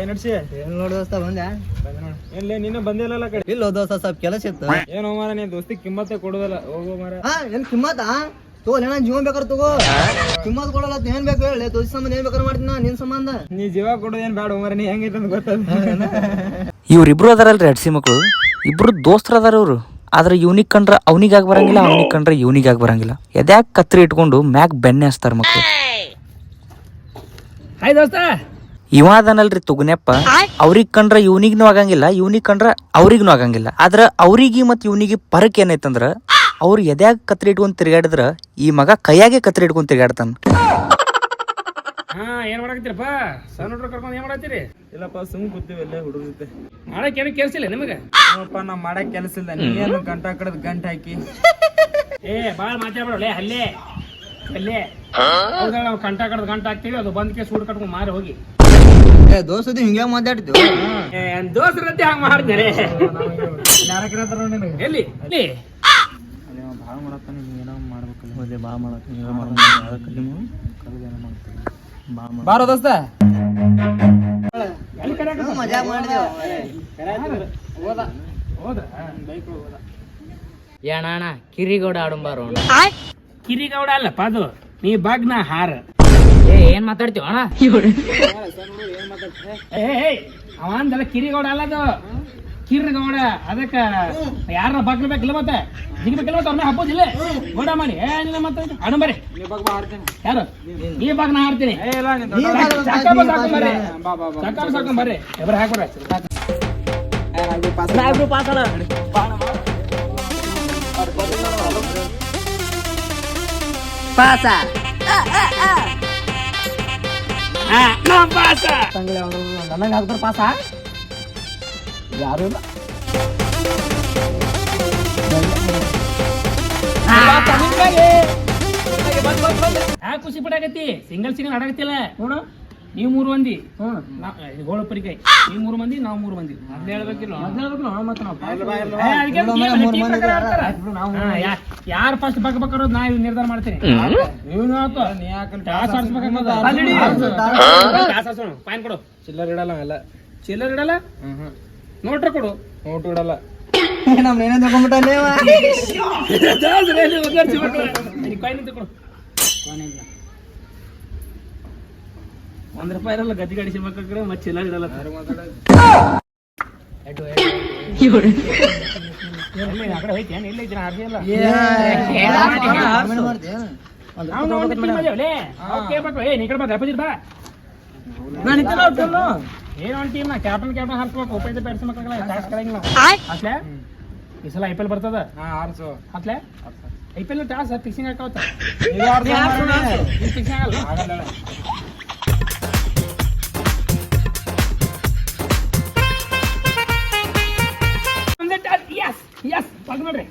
ಏನ್ ನಡ್ಸಿ ಏನ್ ನೋಡು ದೋಸ್ತ ಬಂದ್ಯಾ? ಬಂದೆ ನೋಡು. ಏನ್ಲೇ ನೀನು ಬಂದಿಲ್ಲಲ್ಲ ಕಡೆ? ಇಲ್ಲ ದೋಸ್ತ ಸ್ವಲ್ಪ ಕೆಲಸ ಇತ್ತು. ಏನೋ ಮಾರ ನೀನ್ ದೋಸ್ತಿ ಕಿಮ್ಮತ್ತೆ ಕೊಡುದಲ್ಲ. ಹೋಗೋ ಮಾರ ಹಾ ಏನ್ ಕಿಮ್ಮತ್ತ? ತಗೋ ಏನ ಜೀವನ್ ಬೇಕಾರೆ ತಗೋ. ಕಿಮ್ಮತ್ ಕೊಡಲ್ಲ ಏನ್ ಬೇಕು ಹೇಳಿ. ದೋಸ್ತಿ ಸಂಬಂಧ ಏನ್ ಬೇಕಾದ್ರೆ ಮಾಡ್ತೀನಿ ನಾ ನಿನ್ ಸಂಬಂಧ. ನೀ ಜೀವ ಕೊಡೋದು ಏನ್ ಬೇಡ ಮಾರ ನೀ ಹೆಂಗೈತೆ ಅಂತ ಗೊತ್ತದ ಇವ್ರಿಬ್ರು ಅದಾರಲ್ರಿ ಅಡ್ಸಿ ಮಕ್ಕಳು ಇಬ್ರು ದೋಸ್ತರ ಅದಾರ ಇವ್ರು. ಆದ್ರೆ ಇವ್ನಿಗ್ ಕಂಡ್ರ ಅವನಿಗಾಗಿ ಬರಂಗಿಲ್ಲ ಅವನಿಗೆ ಕಂಡ್ರ ಇವನಿಗಾಗಿ ಬರಂಗಿಲ್ಲ. ಎದ್ಯಾಕ್ ಕತ್ರಿ ಇಟ್ಕೊಂಡು ಮ್ಯಾಕ್ ಬೆನ್ನೆ ಹಚ್ತಾರ ಮಕ್ಕಳು ಹಾಯ್ ದೋಸ್ತ. ಇವ ಅದನಲ್ರಿ ತುಗುನೆಪ್ಪ. ಅವ್ರಿಗ್ ಕಂಡ್ರ ಇವ್ನಿಗ್ನು ಆಗಂಗಿಲ್ಲ ಇವ್ನಿಗೆ ಕಂಡ್ರ ಅವ್ರಿಗ್ನು ಆಗಂಗಿಲ್ಲ. ಆದ್ರ ಅವ್ರಿಗೆ ಮತ್ ಇವ್ನಿಗೆ ಪರಕ್ ಏನೈತಂದ್ರ ಅವ್ರು ಎದ್ಯಾಗ ಕತ್ರಿ ಇಟ್ಕೊಂಡ್ ತಿರ್ಗಾಡಿದ್ರ ಈ ಮಗ ಕೈಯಾಗೆ ಕತ್ರಿ ಇಟ್ಕೊಂಡ್ ತಿರ್ಗಾಡ್ತಾನ. ಹಾ ಏನ್ ಮಾಡಕತ್ತೀರಪ್ಪ? ಸಣ್ಣ ಹುಡುಗ್ರು ಕರ್ಕೊಂಡು ಏನ್ ಮಾಡತ್ತೀರಿ ಇಲ್ಲಪ್ಪ ಸುಮ್ ಕೂತೀವಿ ಅಲ್ಲೇ ಹುಡುಗ ಜೊತೆ ಮಾಡಕ್ ಏನು ಕೆಲ್ಸಿಲ್ಲ ನಿಮಗೆ? ನೋಡಪ್ಪ ನಾ ಮಾಡಕ್ ಕೆಲಸ ಇಲ್ಲ. ನೀನು ಗಂಟ ಕಡದ್ ಗಂಟ ಹಾಕಿ? ಏ ಬಾಳ್ ಮಾತಾಡ್ಬೇಡಲೇ ಹಲ್ಲೆ. ಹಲ್ಲೆ. ನಾವು ಕಂಟ ಕಡ್ದು ಗಂಟ ಹಾಕ್ತೀವಿ ಅದು ಬಂದ್ ಕೇಸ್ ಹುಡ್ ಕಟ್ಕೊಂಡು ಮಾರಿ ಹೋಗಿ. ಏ ದೋಸ್ತ ಹಿಂಗೆ ಮಾತಾಡ್ತೀವಿ ದೋಸ್ತರಂತೆ ಹಂಗ ಮಾಡ್ತಾರೆ ಎಲ್ಲಿ? ಎಲ್ಲಿ ಅಲ್ಲಿ ಅವ ಭಾಳ ಮಾಡತ್ತಾನ ನೀ ಏನೋ ಮಾಡ್ಬೇಕಲ್ಲ. ಹೋದೆ ಬಾ ಮಾಡತ್ತೀನಿ ಬಾರೋ ದೋಸ್ತ. ಎಲ್ಲಿ ಕಡೆ ಮಜಾ ಮಾಡಿದೆವು ಹೋದ. ಹೋದ? ಏನಾಣ ಕಿರಿಗೌಡ ಆಡುಂಬಾರು ಕಿರಿಗೌಡ ಅಲ್ಲಪ್ಪ ಅದು. ನೀ ಬಾಗ್ನ ಹಾರ. ಏ ಏನ್ ಮಾತಾಡ್ತೀವ ಅಣ್ಣ? ಏ ಏ, ಅವ ಅಂದಲ್ಲ ಕಿರಿಗೌಡ ಅಲ್ಲ ಅದು. ಕಿರಿಗೌಡ ಅದಕ್ಕ ಯಾರ ಬಗ್ನ ಬೇಕಿಲ್ಲ ಮತ್ತೆ? ಜಿಗ್ಬೇಕಿಲ್ಲ ಮತ್ತೆ ಅವ್ರನ್ನ ಹಬ್ಬೋದಿಲ್ಲ ಗೋಡ ಮಾಡಿ. ಏನಿಲ್ಲ ಮತ್ತೆ ಅಣ್ಣ ಬರ್ರಿ. ಯಾರು? ಈ ಬಗ್ನ ಹಾಡ್ತೀನಿ. ಏ ಇಲ್ಲ ನೀನ್ ನೀ ದೊಡ್ಡ- ಬಾ, ಚಕ್ಕ ನೀ ಸಾಕು ಬರ್ರಿ. ಬಾ ಬಾ ಚಕ್ಕ ಪಾಸ್. ನನಗೆ ಪಾಸ ಯಾರು ಇಲ್ಲ. ಖುಷಿ ಪಡಾಕತಿ ಸಿಂಗಲ್ ಸಿಂಗಲ್ ಅಡಗತಿಲ್ಲ ನೋಡು. ನೀವು ಮೂರು ಮಂದಿ. ನಾ- ಇದು ಗೋಳ ಪರಿಕಾಯ್ ನೀವು ಮೂರು ಮಂದಿ ನಾವು ಮೂರು ಮಂದಿ. ಅದ್ನ ಹೇಳ್ಬೇಕಿಲ್ಲ ಅದ್ನ ಅದಕ್ಕೆ team- team ಪ್ರಕಾರ ಆಡ್ತಾರ. ಹಾ, ಯಾ- ಯಾರ್ ಫಸ್ಟ್ ಬಗ್ ಅನ್ನೋದು ನಾ ಇವ್ ನಿರ್ಧಾರ ಮಾಡ್ತೀನಿ. ಕೊಡು. ಚಿಲ್ಲರ್ ಇಡಲ್ಲ ಅವೆಲ್ಲ. ಚಿಲ್ಲರ್ ಇಡಲ್ಲ? ಹ್ಮ್ ಹ್ಮ್. ನೋಟ್ರ ಕೊಡು. ನೋಟ್ ಇಡಲ್ಲ. ಏನೇ ಕಾಯಿನ್ ಒಂದ್ ರೂಪಾಯಿ ಇರಲ್ಲ ಗದ್ದೆ ಗಾಡಿ ಮಕ್ಕಳ ಮತ್ತೆ ಚಿಲ್ಲರ್ ಇಡಲ್ಲ ಐಪಿಎಲ್ ಟೀಮ್ ಕ್ಯಾಪ್ಟನ್ ಕ್ಯಾಪ್ಟನ್ ಹಾಕ್ಬೇಕು ಈ ಸಲ ಬರ್ತದ ಹಾ ಆರ್ಸು ಅಟ್ಲೆ I P L toss fixing Urs fixing ನೋಡ್ರಿ.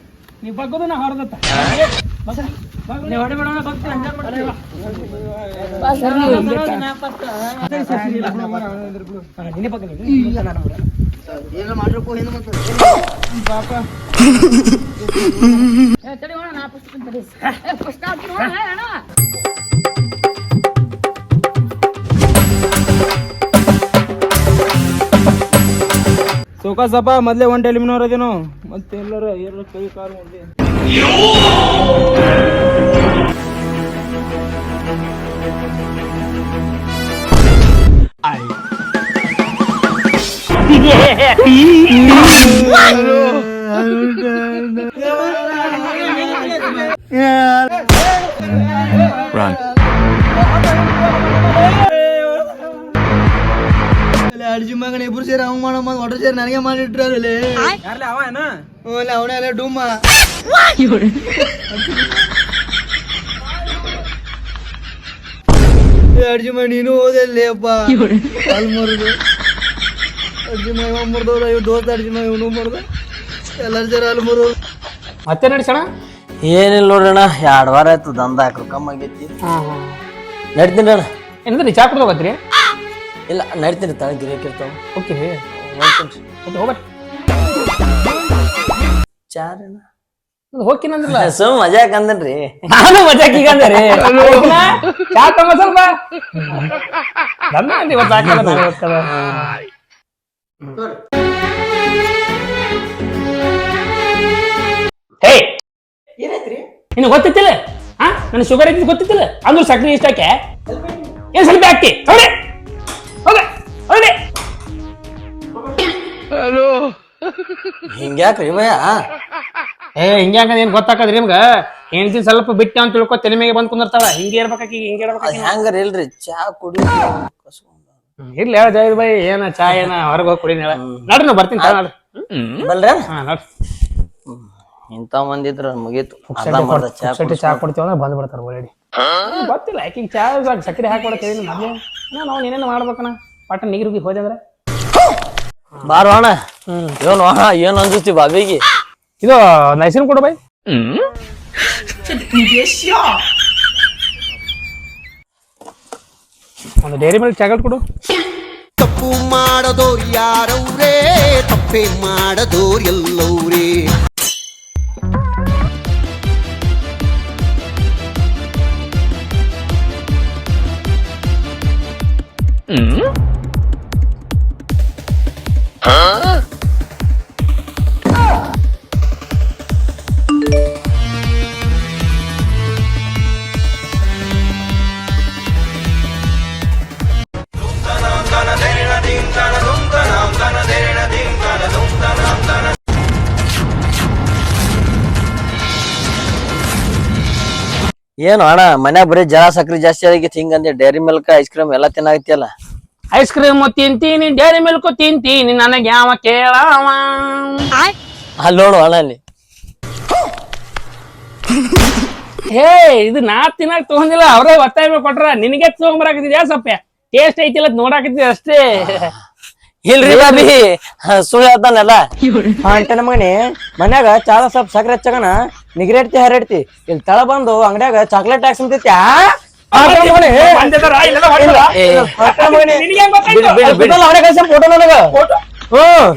ನೀವು ಬಗ್ಗೋದು ನಾ ಹೊರದತ್ತ. ನೀವು ಹೊಡೆ ಬಿಡೋಣ ಬಗ್ತೀನಿ ಹಂಗೆ ಮಾಡ್ತೀವಿ. ನಿನ್ನೆ ಬಗ್ಗೆ ಏನ ಮಾಡ್ರಪ್ಪ ಏನು ಮತ್ತೆ ಸೋಕಾ ಸಪ ಮೊದ್ಲೇ ಒನ್ ಟೆಲಿಮಿನವ್ರ ಅದೇನು ಮತ್ತೆ ಎಲ್ಲರ ಎಲ್ಲರ ಕೈ ಕಾಲು ಮುಂದೆ ಅಡ್ಜಿ ಮಗನ ಇಬ್ರು ಸೇರಿ ಅವ್ ಮಾಡೋ ಒಟ್ರು ಸೇರಿ ನನಗೆ ಮಾಡಿಟ್ರಲ್ಲಿ ಯಾರ್ಲೆ ಅವ ಏನ? ಓಲೆ ಅವನೇ ಅಲ್ಲ ಡುಮ್ಮ ಅಡ್ಜಿ ಮಗ ನೀನು ಓದಲ್ಲಿ ಅಪ್ಪ. ಅಲ್ಲಿ ಮರುದು ಅಡ್ಜಿ ಮಗ ಇವ ಮುರ್ದವ್ರ ಇವ್ ದೋಸ್ತ ಅಡ್ಜಿ ಮಾಡಿ ಇವನು ಮುರ್ದ. ಎಲ್ಲರೂ ಸೇರಿ ಅಲ್ಲಿ ಮತ್ತೆ ನಡೆಸೋಣ? ಏನಿಲ್ಲ ನೋಡೋಣ ಎರಡು ವಾರ ಆಯ್ತು ದಂದ ಹಾಕ್ರು ಕಮ್ಮಿ ಆಗೈತಿ. ನಡ್ತೀನಿ ಅಣ್ಣ. ಏನಂದ್ರೆ ಚಾ ಕುಡ್ದು ಇಲ್ಲ ನಡ್ತೀನಿ ತಳ ಗಿರಾಕಿರ್ತಾವ ಓಕೆ ಹೋಗ್ತೀನಂದ್ರಲ್ಲ ಸುಮ್ ಮಜಾಕ್ ಅಂದನ್ರಿ. ನಾನು ಮಜಾಕ್ ಈಗ ಅಂದೆ ಚಾ ತಮ್ಮ ಸ್ವಲ್ಪ. ನನ್ನ ಅಂದಿ ಇವತ್ತು ಹಾಕಲ್ಲ ನಾನು ಇವತ್ತು ಕದ. ಹೇ. ನಿನಗೆ ಗೊತ್ತಿತ್ತಿಲ್ಲ? ಹಾ ನನ್ನ ಶುಗರ್ ಐತಿ ಗೊತ್ತಿತ್ತಿಲ್ಲ? ಅಂದ್ರು ಸಕ್ರೆ ಇಷ್ಟಕ್ಕೆ ಏನ್ ಸ್ವಲ್ಪ ಹಾಕ್ತಿ ಹೊಡೆ ಹಿಂಗ್ಯಾಕ್ರಿ ಭಯ ಏ ಹಿಂಗ್ಯಾಕ ಏನ್ ಗೊತ್ತಾಕದ್ರಿ ನಿಮ್ಗ? ಹೆಂಡತಿ ಸ್ವಲ್ಪ ಬಿಟ್ಟ ಅಂತ ತಿಳ್ಕೊ ತಲೆ ಮೇಲೆ ಬಂದ್ ಕುಂದಿರ್ತಾಳ ಹಿಂಗೆ ಇರ್ಬೇಕಾಕಿ ಹಿಂಗೆ ಇರ್ಬೇಕಾಕಿ ಹೆಂಗಾರ ಇಲ್ರಿ. ಚಾ ಕುಡಿ. ಇಲ್ಲ ಹೇಳ ಜೈ ಬೈ ಏನ ಚಾ ಏನ ಹೊರಗೆ ಹೋಗಿ ಕುಡಿ ನಡ್ರಿ ನಾವು ಬರ್ತೀನಿ ಚಾ ನಡ್ರಿ. ಬಲ್ರ? ಹಾ ನಡ್ರಿ. ಇಂಥ ಮಂದಿದ್ರು ಮುಗೀತು. ಅರ್ಧ ಮರ್ಧ ಚಾ ಕೊಡ್ತೀವ ಚಾ ಕೊಡ್ತೀವಿ ಅಂದ್ರೆ ಬಂದ್ ಬಿಡ್ತಾರ ಓಡಿ ಗೊತ್ತಿಲ್ಲ ಆಕಿಗೆ ಚಾ ಸಾಕ್ ಸಕ್ಕರೆ ಹಾಕೊಡಕ್ಕೆ ಮೊದ್ಲೇ. ನಾವು ಏನೇನು ಮಾಡ್ಬೇಕಣ್ಣ ಪಟ್ಟ ನೀರುಗಿ ಹೋದೆ ಅಂದ್ರೆ. ಬಾರೋ ಅಣ್ಣ ಏನು ಅಣ್ಣ ಏನ್ ಅನ್ಸುತ್ತಿ ಬಾಬಿಗೆ? ಇದು ನೈಸಿನ್ ಕೊಡು ಬೈ ಒಂದು ಡೈರಿ ಮಿಲ್ಕ್ ಚಾಕಲ್ ಕೊಡು. ತಪ್ಪು ಮಾಡದೋ ಯಾರವ್ರೇ? ತಪ್ಪೇ ಮಾಡದೋ ಎಲ್ಲವ್ರೇ? ಏನು ಅಣ್ಣ ಮನ್ಯಾಗ ಬರೀ ಜರ ಸಕ್ರಿ ಜಾಸ್ತಿ ಆಗಿತ್ತು ಹಿಂಗಂದೆ ಡೈರಿ ಮಿಲ್ಕ್ ಐಸ್ ಕ್ರೀಮ್ ಎಲ್ಲ ತಿನ್ನಾಗತ್ತಿಯಲ್ಲ ಐಸ್ ಕ್ರೀಮ್ ತಿಂತೀನಿ ಡೈರಿ ಮಿಲ್ಕ್ ತಿಂತೀನಿ ನನಗೆ ಯಾವ ಕೇಳವ? ಅಲ್ಲಿ ನೋಡು ಅಣ್ಣ ಅಲ್ಲಿ. ಹೇ ಇದು ನಾ ತಿನ್ನಾಕ ತಗೊಂಡಿಲ್ಲ ಅವರೇ ಒತ್ತಾಯ ಕೊಟ್ರ ನಿನಗೆ ತಗೊಂಬರಾಕಿದ್ಯಾ ಸ್ವಲ್ಪ ಟೇಸ್ಟ್ ಐತಿಲ್ಲ ನೋಡಾಕಿದ್ವಿ ಅಷ್ಟೇ? ಇಲ್ರಿ ಬಾಬಿ ಸುಳ್ಳು ಹೇಳ್ತಾನಲ್ಲ ಅಂಟೆ ನಮಗನಿ ಮನ್ಯಾಗ ಚಾಲ ಸ್ವಲ್ಪ ಸಕ್ರೆ ಹಚ್ಚಗನ ನಿಗರೇಟ್ತಿ ಹರಡ್ತಿ. ಇಲ್ಲಿ ತಳ ಬಂದು ಅಂಗಡ್ಯಾಗ ಚಾಕ್ಲೇಟ್ ಟ್ಯಾಕ್ಸ್ ಅಂತೈತಿ ಫೋಟೋ? ನನಗ ಹ್ಮ್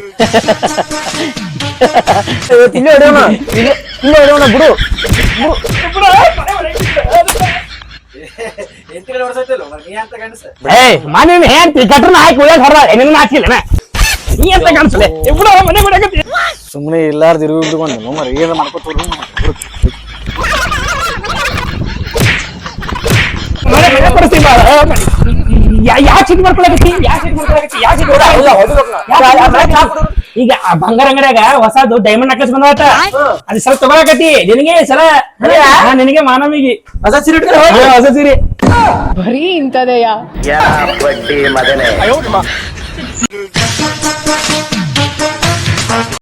ಇಲ್ಲೇ ಹೊಡೆಯೋಣ. ಇಲ್ಲೇ ಹೊಡೆಯೋಣ ಬಿಡು. ಮನೆ ಹೇಳ್ತಿ ಗಟ್ರನ ಹಾಕಿ ಉಳಿಯೋದ್ ಹೊರ ನಿನ್ನ ಹಾಕಿಲ್ಲ ಸುಮ್ಮನೆ ಇಲ್ಲಾರ್ದು ಇರು ಇಟ್ಕೊಂಡು ಮರಿ ಏನು ಮಾಡ್ಕೋತ ಈಗ ಆ ಬಂಗಾರ ಅಂಗಡಿಯಾಗ ಹೊಸದು ಡೈಮಂಡ್ ಹಾಕಿಸ್ ಬಂದಾತ ಅದು ಸಲ ತಗೊಳಕತ್ತಿ. ನಿನಗೆ ಸಲ ನಿನಗೆ ಮಾನವಿಗೆ. ಹೊಸ ಸೀರೆ ಹೊಸ ಸೀರೆ. ಬರೀ ಇಂಥದೆಯಾ?